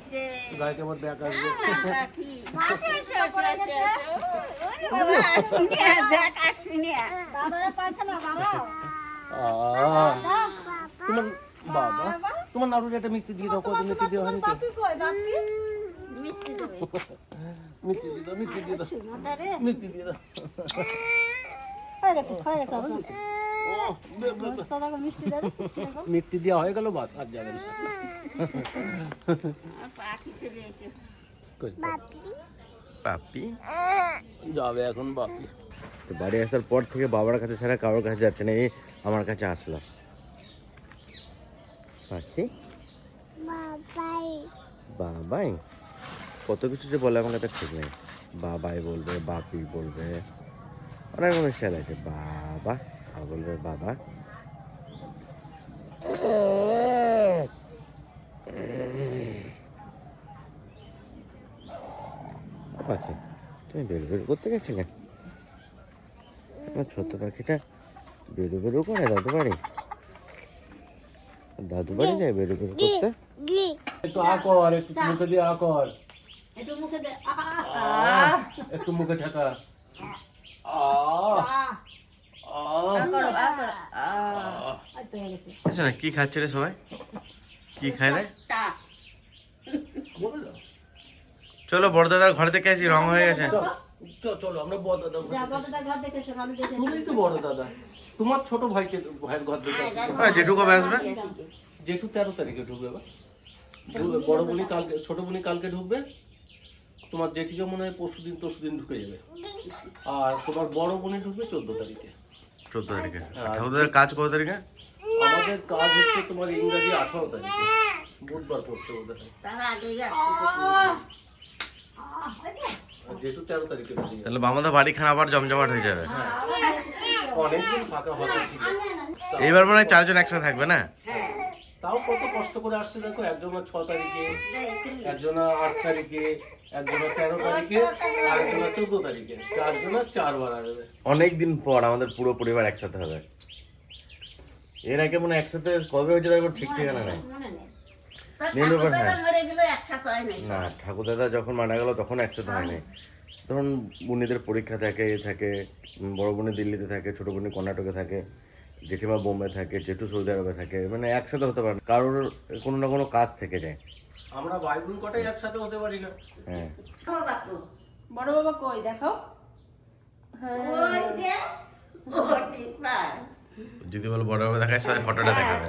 এসেছে গায়ে আবার ব্যাগ আসবে তোমার বাবা তোমার নাড়ুর একটা মিষ্টি দিয়ে দাও কত মিষ্টি দেওয়া হয়নি মিষ্টি দিয়ে দাও মিষ্টি দিয়ে দাও মিষ্টি দিয়ে দাও হয়ে গেছে হয়ে গেছে মিষ্টি দেওয়া হয়ে গেল বাস আর যাবে না। আর পাখি চলে এসেছে কই? পাপি? যাবে এখন বাপি। তো বাড়ি আসার পর থেকে বাবার কাছে ছাড়া কারোর কাছে যাচ্ছে না এই আমার কাছে আসলো। পাখি? বাবাই। কত কিছু যে বলে আমার কাছে ঠিক নেই। বাবাই বলবে বাপি বলবে অনেক রকমের স্টাইল আছে। বাবা আর বলবে বাবা পাখি তুমি বের বের করতে গেছিলে? আমার ছোট্ট পাখিটা বেরো বেরো করে দাদু বাড়ি দাদু বাড়ি যায় বেরো বেরো করতে? একটু আ কর একটু মুখে দিয়ে আ কর। একটু মুখে দে আ আ, আহ, একটু মুখে ঠাকা। আহ, আ। আচ্ছা না কি খাচ্ছে রে সবাই? কি খায় রে। চলো বড় দাদার ঘরে থেকে আসি রং হয়ে গেছে। চল, চলো আমরা বড় দাদা তোমার ছোট ভাইকে ভাইয়ের ঘর থেকে হ্যাঁ জেঠু কবে আসবে। জেঠু তেরো তারিখে ঢুকবে এবার। ঢুকবে। বড় বোনই কালকে ছোট বোনই কালকে ঢুকবে তোমার জেঠিকে মনে হয় পরশু দিন তরশু দিন ঢুকে যাবে। আর তোমার বড় বোনই ঢুকবে চোদ্দ তারিখে। চোদ্দ তারিখে। ঠাকুর দাদার কাজ কত তারিখে? আমাদের কাজ হচ্ছে তোমার ইংরাজি আঠারো তারিখে। বুধবার পড়ছে ওদের তার তারিখে তাহলে আমাদের বাড়ি খানা আবার জমজমাট হয়ে যাবে। অনেকদিন ফাঁকা হতে ছিল এইবার মনে হয় চারজন একসাথে থাকবে না? তাও কত কষ্ট করে আসছে দেখো একজনের ছ তারিখে একজনের আট তারিখে একজনের তেরো তারিখে আর চোদ্দ তারিখে চারজনের চারবার আসবে অনেক দিন পর আমাদের পুরো পরিবার একসাথে হবে। এর আগে মনে হয় একসাথে কবে হয়েছে তারপর ঠিক ঠিকানা নাই। মনে হ্যাঁ। হয় না ঠাকুর দাদা যখন মারা গেল তখন একসাথে হয়নি। তখন বুনিদের পরীক্ষা থাকে এ থাকে বড় বোনি দিল্লিতে থাকে ছোট বোনি কর্ণাটকে থাকে। জেঠিমা বোম্বে থাকে জেঠু সৌদি আরবে থাকে মানে একসাথে হতে পারে না। কারোর কোনো না কোনো কাজ থেকে যায়। আমরা ভাই বোন কটাই একসাথে হতে পারি না। হ্যাঁ। বড় বাবা কই দেখো ওই যে ও পায় যদি বলো বড় বাবা দেখায় সাথে ফটোটা দেখাবে।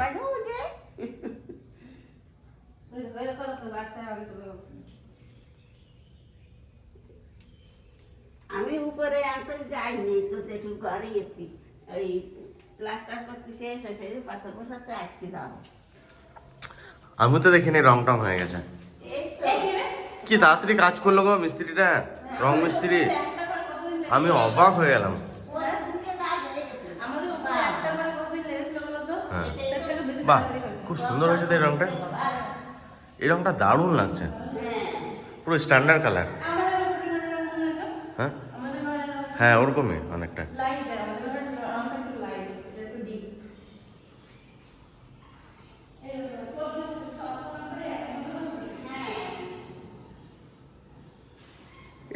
আমি উপরে আনতে যাইনি তো একটু ঘরে গেছি ওই আমি তো দেখিনি রং টং হয়ে গেছে। কি তাড়াতাড়ি কাজ করল গো মিস্ত্রিটা? রং মিস্ত্রি। আমি অবাক হয়ে গেলাম। হয়ে হ্যাঁ। বাহ খুব সুন্দর হয়েছে তো এই রংটা। এই রংটা দারুণ লাগছে। পুরো স্ট্যান্ডার্ড কালার হ্যাঁ। হ্যাঁ ওরকমই অনেকটা।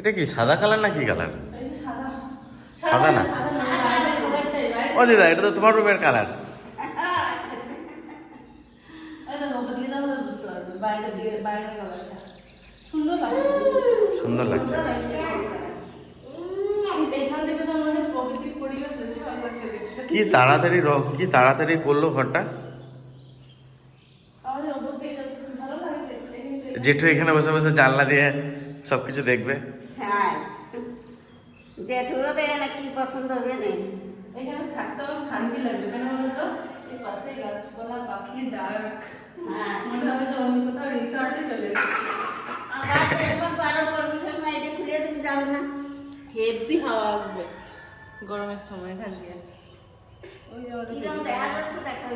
এটা কি সাদা কালার না কি কালার? সাদা না। ও দিদা, এটা তো তোমার রুমের কালার। সুন্দর লাগছে। কি তাড়াতাড়ি কি তাড়াতাড়ি করল ঘরটা? জেঠু এখানে বসে বসে জানলা দিয়ে সবকিছু দেখবে। জেঠুরও দেখে না কি পছন্দ হবে না? এখানে থাকতে আমার শান্তি লাগবে কেন বলতো এই পাশে গাছপালা পাখি ডাক। হ্যাঁ। মনে হবে যে অন্য কোথাও রিসর্টে চলে হেভি হাওয়া আসবে গরমের সময় এখান দিয়ে। ওই যে দেখা যাচ্ছে দেখো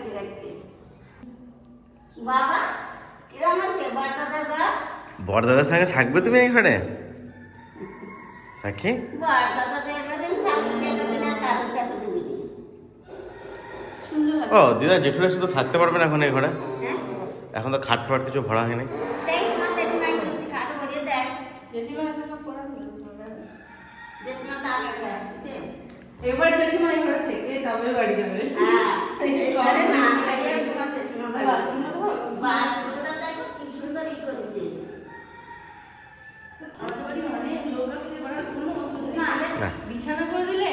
বাবা কিরম আছে? সঙ্গে থাকবে তুমি এখানে? পাখি লাগে। ও দিদা জেঠুরা শুধু থাকতে পারবে না এখন এই ঘরে। হ্যাঁ? এখন তো খাট ফাট কিছু ভরা হয়নি। জেঠিমা এবার থেকে তবে বাড়ি যাবে। হ্যাঁ এইবারে না খাইয়ে তোমার জেঠিমা বাড়ি যাবে। বাথরুমটা দেখো কি সুন্দর ই করেছে না। বিছানা করে দিলে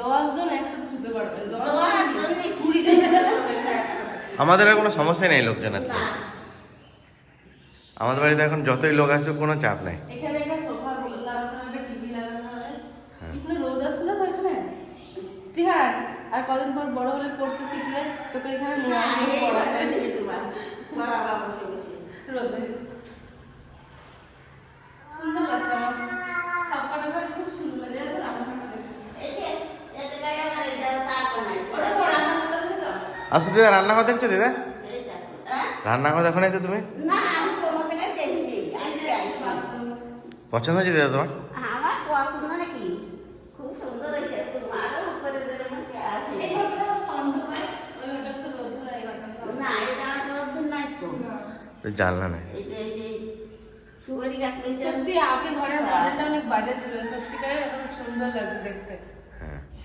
দশ জন একসাথে শুতে পারবে। কুড়ি জন। আমাদের আর কোনো সমস্যাই নেই লোকজন আসতে। না। আমাদের বাড়িতে এখন যতই লোক আসুক কোনো চাপ নাই। এখানে একটা সোফা লাগাতে হবে একটা টিভি লাগাতে হবে। হ্যাঁ। কিছু রোদ আসছিল তো এখানে। আর কদিন পর বড় হলে পড়তে শিখলে তোকে এখানে নিয়ে না, আসব পড়াতে। দিয়ে দেবা। পড়াবা বসে বসে। রোদে সুন্দর লাগছে আমার সব কটা ঘরে খুব সুন্দর লাগে জানো তো, রান্নাঘরটা দেখে। এই যে, এই জায়গায় আমার এই জায়গায় তাক বানাইছে। ওটা তো রান্নাঘরটা দেখে যাও আসো দিদা রান্নাঘর দেখছ দিদা হ্যাঁ? রান্নাঘর দেখো নাই তো তুমি। পছন্দ হয়েছে দিদা তোমার আমার পছন্দ নাকি? খুব সুন্দর হয়েছে। তোমারও উপরে যেরকম আছে আছে। এই ঘরটা বন্ধ করে ওই ঘরটা তো রোদ ধরে এই ঘরটা তো না, এটা নাই তো। ওই জানলা নেই। সত্যি আগে ঘরের মডেলটা অনেক বাজে ছিল সত্যিকারে এখন সুন্দর লাগছে দেখতে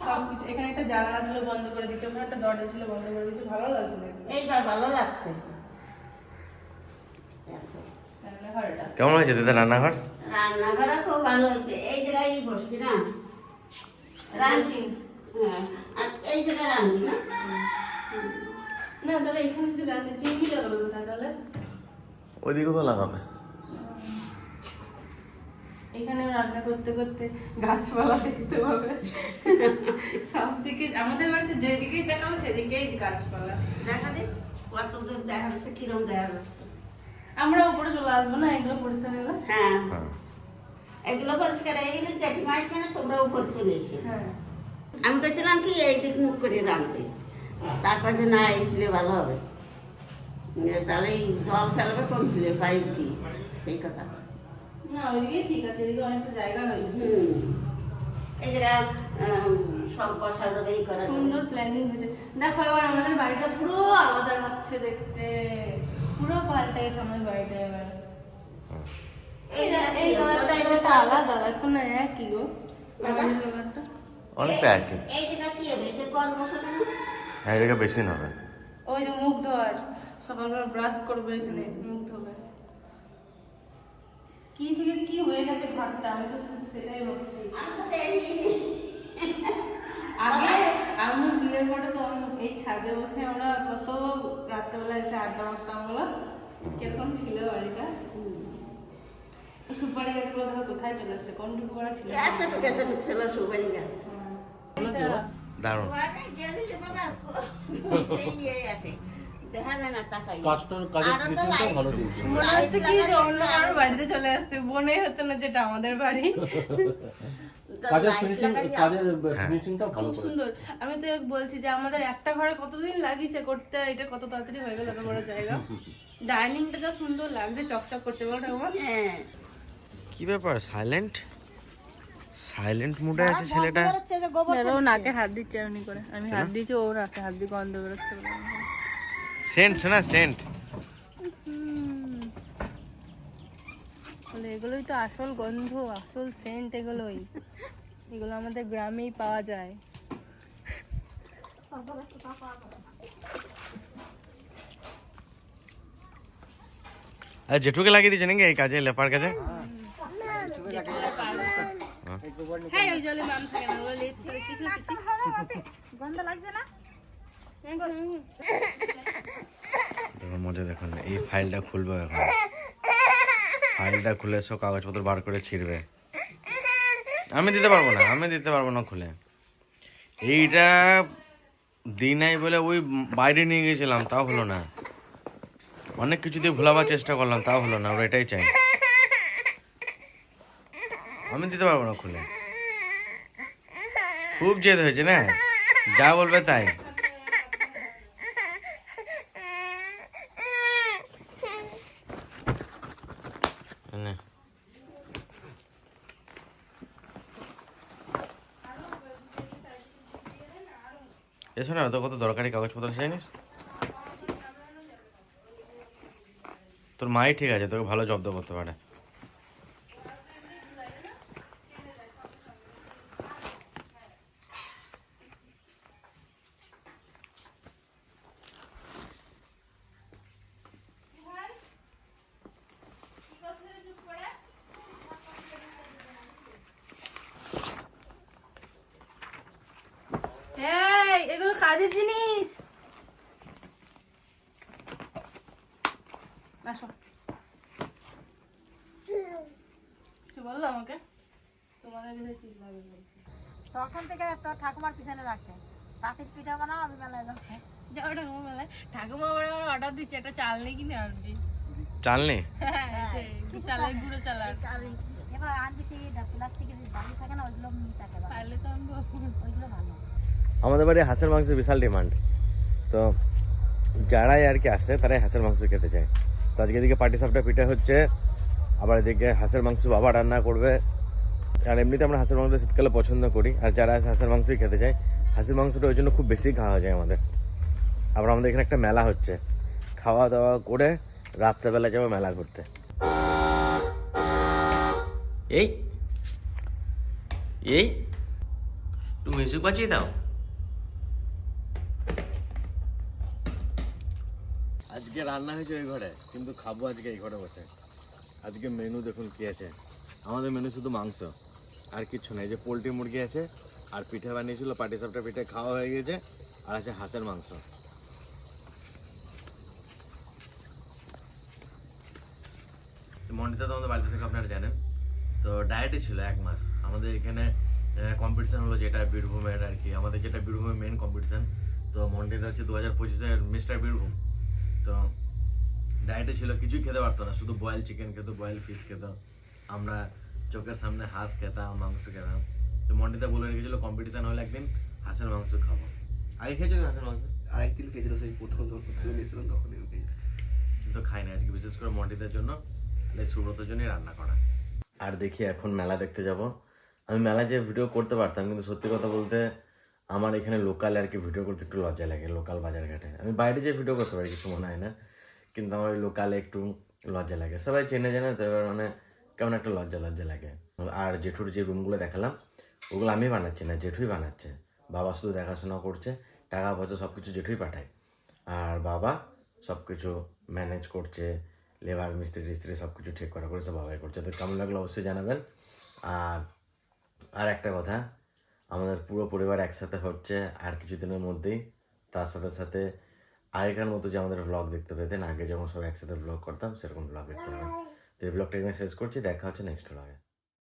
সব কিছু এখানে একটা জানালা ছিল বন্ধ করে দিচ্ছে ওখানে একটা দরজা ছিল বন্ধ করে দিচ্ছে ভালো লাগছে দেখতে। এই ঘর ভালো লাগছে। কেমন হয়েছে দিদা রান্নাঘর? রান্নাঘরও খুব ভালো হয়েছে। এই জায়গায় বসবি না? রাঁধছি হ্যাঁ আর এই জায়গায় রাঁধবি না? না তাহলে এখানে যদি রান্না চিংড়ি লাগাবো তাহলে? ওইদিকে তো লাগাবে। এখানে রান্না করতে করতে গাছপালা দেখতে পাবে। সব দিকে আমাদের বাড়িতে যেদিকেই দেখাবো সেদিকেই গাছপালা। দেখা দিক কত দূর দেখা যাচ্ছে কিরম দেখা যাচ্ছে। আমরা উপরে চলে আসব না এগুলো পরিষ্কার হলে হ্যাঁ। হ্যাঁ। এগুলো পরিষ্কার হয়ে গেলে জেঠিমা আসবে না তোমরা উপর চলে এসে। হ্যাঁ। আমি বলছিলাম কি এই দিক মুখ করে রাঁধতে। তারপর যে না এই ফিলে ভালো হবে। তাহলে এই জল ফেলবে কোন ফিলে পাইপ দিয়ে সেই কথা। না ওইদিকে ঠিক আছে এদিকে অনেকটা জায়গা হয়েছে এই জায়গা উম, সব বসা যাবে এই করা যাবে। সুন্দর প্ল্যানিং হয়েছে। দেখো এবার আমাদের বাড়িটা পুরো আলাদা লাগছে দেখতে। পুরো পাল্টে গেছে আমাদের বাড়িটা এবার। এই জায়গা এই কি? দাদা, এই ব্যাপারটা জায়গা- আলাদা এখন না একই গো। দাদা? আমাদের ব্যাপারটা। অনেকটা একই এই জায়গা কি হবে এই যে কল না? হ্যাঁ হবে ওই যে মুখ ধোয়ার। সকালবেলা ব্রাশ করবে এখানে মুখ ধোবে। কি থেকে কি হয়ে গেছে ঘরটা আমি তো শুধু সেটাই ভাবছি। আগে আমি বিয়ের পরে তো এই ছাদে বসে আমরা কত রাত্রেবেলা এসে আড্ডা মারতাম বলো? কীরকম ছিল বাড়িটা? সুপারি গাছগুলো ধরো কোথায় চলে এসছে কোনটুকু করা ছিল? এতটুকু এতটুকু ছিল সুপারি গাছ। দারুণ। গেলে আসে। ভালো দিয়েছে। মনে হচ্ছে কি যে অন্য কারোর বাড়িতে চলে আসছে। মনে হচ্ছে না যেটা আমাদের বাড়ি। কাজের ফিনিশিং কাজের যাও। ভালো খুব সুন্দর। আমি তো বলছি যে আমাদের একটা ঘরে কতদিন লাগিয়েছে করতে? এটা কত তাড়াতাড়ি হয়ে গেল এত বড় জায়গা। ডাইনিংটা যা সুন্দর লাগছে চকচক করছে বলো ঠাকুমা। হ্যাঁ। কি ব্যাপার? সাইলেন্ট সাইলেন্ট মুডে আছে ছেলেটা? ও নাকে হাত দিচ্ছে এমনি করে। আমি হাত দিয়েছি ও নাকে হাত দিয়ে গন্ধ বেরোচ্ছে। সেন্ট শোনা সেন্ট। বলে এগুলোই তো আসল গন্ধ আসল সেন্ট এগুলোই। এগুলো আমাদের গ্রামেই পাওয়া যায়। আর জেঠুকে লাগিয়ে দিয়েছে নাকি এই কাজে লেপার কাজে? হ্যাঁ। ওই জলে নাম থাকে না ওগুলো লেপ ছেড়েছিস না? দেখুন মজা দেখুন এই ফাইলটা খুলবো এখন। ফাইলটা খুলে সব কাগজপত্র বার করে ছিঁড়বে। আমি দিতে পারব না, আমি দিতে পারব না খুলে। এইটা দিই নাই বলে ওই বাইরে নিয়ে গেছিলাম তাও হলো না। অনেক কিছু দিয়ে ভুলাবার চেষ্টা করলাম, তাও হলো না ওরা এটাই চাই। আমি দিতে পারব না খুলে। খুব জেদ হয়েছে না? যা বলবে তাই নে। এসো না তো কত দরকারি কাগজপত্র আছে জানিস তোর মাই ঠিক আছে তোকে ভালো জব্দ করতে পারে কাজের জিনিস। আসো। কিছু বলল আমাকে? তোমাদের কাছে চিল্লাবে তখন থেকে তোর ঠাকুমার পিছনে রাখছে পাখির পিঠা বানাও আমি মেলায় যাব। যাও ঠাকুমা মেলায়। ঠাকুমা আবার আমার অর্ডার দিচ্ছে একটা চাল নেই কিনে আনবি। হ্যাঁ এই যে চালের গুঁড়ো এবার আনবি সেই প্লাস্টিকের থাকে না ওইগুলো পারলে তো আনব। ওইগুলো ভালো আমাদের বাড়ি হাঁসের মাংসের বিশাল ডিমান্ড। তো যারাই আর কি আসে, তারাই হাঁসের মাংস খেতে চায়। তো আজকে এদিকে পাটি সাপটা পিঠা হচ্ছে, আবার এদিকে হাঁসের মাংস বাবা রান্না করবে। আর এমনিতে আমরা হাঁসের মাংস শীতকালে পছন্দ করি, আর যারা আসে হাঁসের মাংসই খেতে চায়। হাঁসের মাংসটা ওই জন্য খুব বেশি খাওয়া যায় আমাদের। আবার আমাদের এখানে একটা মেলা হচ্ছে। খাওয়া দাওয়া করে রাত্রেবেলা যাব মেলা ঘুরতে। এই এই, তুমি মিউজিক দাও। আজকে রান্না হয়েছে ওই ঘরে, কিন্তু খাব আজকে এই ঘরে বসে। আজকে মেনু দেখুন কি আছে। আমাদের মেনু শুধু মাংস, আর কিচ্ছু নেই। যে পোলট্রি মুরগি আছে, আর পিঠে বানিয়েছিল, পাটি সাপটা পিঠে খাওয়া হয়ে গেছে, আর আছে হাঁসের মাংস। মন্ডিতা তো আমাদের বাড়িতে থেকে আপনারা জানেন, তো ডায়েটে ছিল এক মাস। আমাদের এখানে কম্পিটিশান হলো যেটা বীরভূমের আর কি। আমাদের যেটা বীরভূমের মেন কম্পিটিশান তো মন্ডিতা হচ্ছে দু হাজার পঁচিশের মিস্টার বীরভূম। তো ডায়েটে ছিল কিছুই খেতে পারতো না শুধু বয়েল চিকেন খেত বয়েল ফিশ খেত। আমরা চোখের সামনে হাঁস খেতাম মাংস খেতাম। তো মন্ডিতা বলে রেখেছিল কম্পিটিশন হলে একদিন হাঁসের মাংস খাব। আগে খেয়েছো হাঁসের মাংস? আরেকদিন খেয়েছিল সেই প্রথম প্রথমে নিয়েছিলাম তখনই ওকে। তো খাই না আজকে বিশেষ করে মন্ডিতের জন্য। তাহলে সুব্রতের জন্যই রান্না করা। আর দেখি এখন মেলা দেখতে যাব। আমি মেলা যে ভিডিও করতে পারতাম কিন্তু সত্যি কথা বলতে আমার এখানে লোকাল আর কি ভিডিও করতে একটু লজ্জা লাগে লোকাল বাজার ঘাটে। আমি বাইরে যে ভিডিও করতে পারি, কিছু মনে হয় না। কিন্তু আমার ওই লোকালে একটু লজ্জা লাগে। সবাই চেনে জানে, তো এবার মানে কেমন একটা লজ্জা লজ্জা লাগে। আর জেঠুর যে রুমগুলো দেখালাম, ওগুলো আমি বানাচ্ছি না, জেঠুই বানাচ্ছে। বাবা শুধু দেখাশোনা করছে, টাকা পয়সা সব কিছু জেঠুই পাঠায়। আর বাবা সব কিছু ম্যানেজ করছে লেবার মিস্ত্রি, টিস্ত্রি সব কিছু ঠিক করা করে বাবাই করছে। তো কেমন লাগল অবশ্যই জানাবেন। আর আর একটা কথা আমাদের পুরো পরিবার একসাথে হচ্ছে আর কিছুদিনের মধ্যেই তার সাথে সাথে আগেকার মতো যে আমাদের ব্লগ দেখতে পেতেন, আগে যেমন সব একসাথে ব্লগ করতাম, সেরকম ব্লগ দেখতে পাবেন তো এই ব্লগটা এখানে শেষ করছি, দেখা হচ্ছে নেক্সট ব্লগে